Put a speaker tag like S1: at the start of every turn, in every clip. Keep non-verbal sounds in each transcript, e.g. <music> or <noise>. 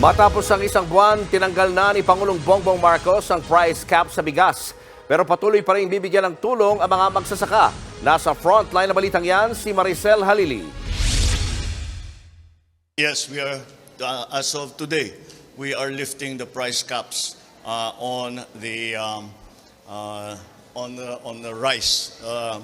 S1: Matapos ang isang buwan, tinanggal na ni Pangulong Bongbong Marcos ang price cap sa bigas. Pero patuloy pa rin bibigyan ng tulong ang mga magsasaka. Nasa frontline na balitang yan, si Maricel Halili.
S2: Yes, we are, uh, as of today, we are lifting the price caps uh, on the, um, uh, on the, on the rice, uh,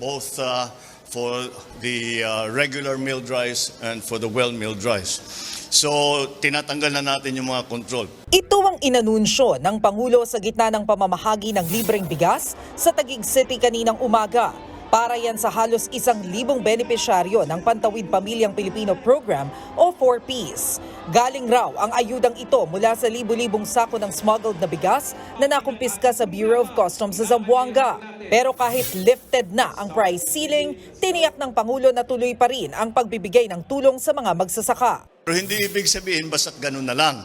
S2: both uh, for the uh, regular milled rice and for the well-milled rice. So, tinatanggal na natin yung mga control.
S3: Ito ang inanunsyo ng Pangulo sa gitna ng pamamahagi ng libreng bigas sa Taguig City kaninang umaga. Para yan sa halos isang libong benepisyaryo ng Pantawid Pamilyang Pilipino Program o 4Ps. Galing raw ang ayudang ito mula sa libu-libong sako ng smuggled na bigas na nakumpiska sa Bureau of Customs sa Zamboanga. Pero kahit lifted na ang price ceiling, tiniyak ng Pangulo na tuloy pa rin ang pagbibigay ng tulong sa mga magsasaka.
S2: Pero hindi ibig sabihin basta't ganun na lang.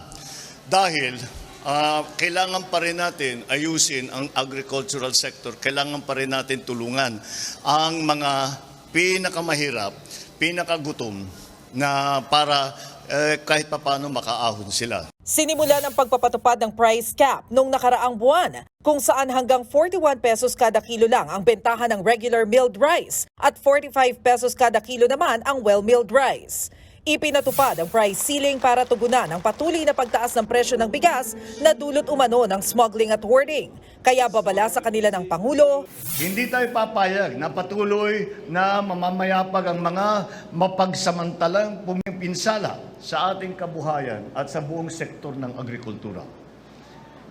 S2: Dahil ah, kailangan pa rin natin ayusin ang agricultural sector. Kailangan pa rin natin tulungan ang mga pinakamahirap, pinakagutom na para eh, kahit papano makaahon sila.
S3: Sinimula ng pagpapatupad ng price cap nung nakaraang buwan kung saan hanggang 41 pesos kada kilo lang ang bentahan ng regular milled rice at 45 pesos kada kilo naman ang well-milled rice. Ipinatupad ang price ceiling para tugunan ang patuloy na pagtaas ng presyo ng bigas na dulot umano ng smuggling at hoarding. Kaya babala sa kanila ng Pangulo,
S2: Hindi tayo papayag na patuloy na mamamayapag ang mga mapagsamantalang pumipinsala sa ating kabuhayan at sa buong sektor ng agrikultura.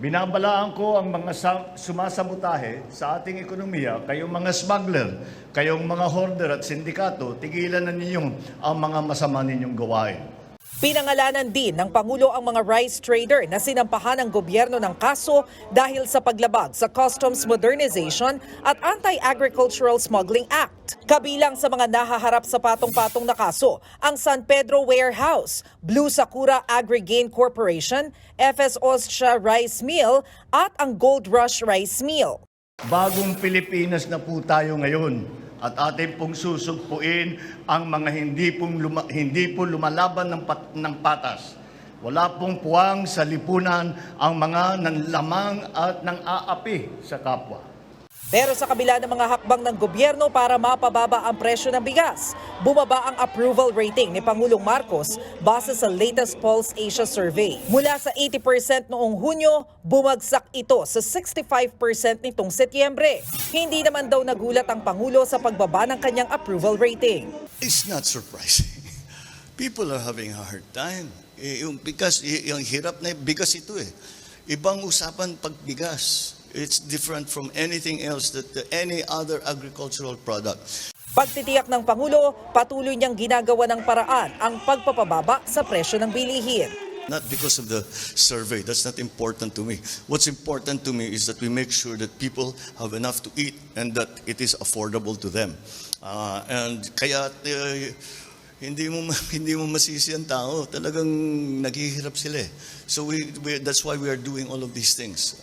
S2: Binabalaan ko ang mga sa- sumasabotahe sa ating ekonomiya, kayong mga smuggler, kayong mga hoarder at sindikato, tigilan na ninyong ang mga masama ninyong gawain.
S3: Pinangalanan din ng Pangulo ang mga rice trader na sinampahan ng gobyerno ng kaso dahil sa paglabag sa Customs Modernization at Anti-Agricultural Smuggling Act. Kabilang sa mga nahaharap sa patong-patong na kaso, ang San Pedro Warehouse, Blue Sakura Agri-Gain Corporation, FS Austria Rice Mill at ang Gold Rush Rice Mill.
S2: Bagong Pilipinas na po tayo ngayon at atin pong susugpuin ang mga hindi pong luma- hindi po lumalaban ng, pat- ng patas. Wala pong puwang sa lipunan ang mga nanlamang at nang aapi sa kapwa.
S3: Pero sa kabila ng mga hakbang ng gobyerno para mapababa ang presyo ng bigas, bumaba ang approval rating ni Pangulong Marcos base sa latest Pulse Asia survey. Mula sa 80% noong Hunyo, bumagsak ito sa 65% nitong Setyembre. Hindi naman daw nagulat ang Pangulo sa pagbaba ng kanyang approval rating.
S2: It's not surprising. <laughs> People are having a hard time. Eh, Yung bigas, eh, yung hirap na bigas ito eh. Ibang usapan pag bigas. It's different from anything else that any other agricultural product.
S3: Pagtitiyak ng Pangulo, patuloy niyang ginagawa ng paraan ang pagpapababa sa presyo ng bilihin.
S2: Not because of the survey. That's not important to me. What's important to me is that we make sure that people have enough to eat and that it is affordable to them. Uh, and kaya uh, hindi mo <laughs> hindi mo masisi ang tao. Talagang naghihirap sila. eh. So we, we that's why we are doing all of these things.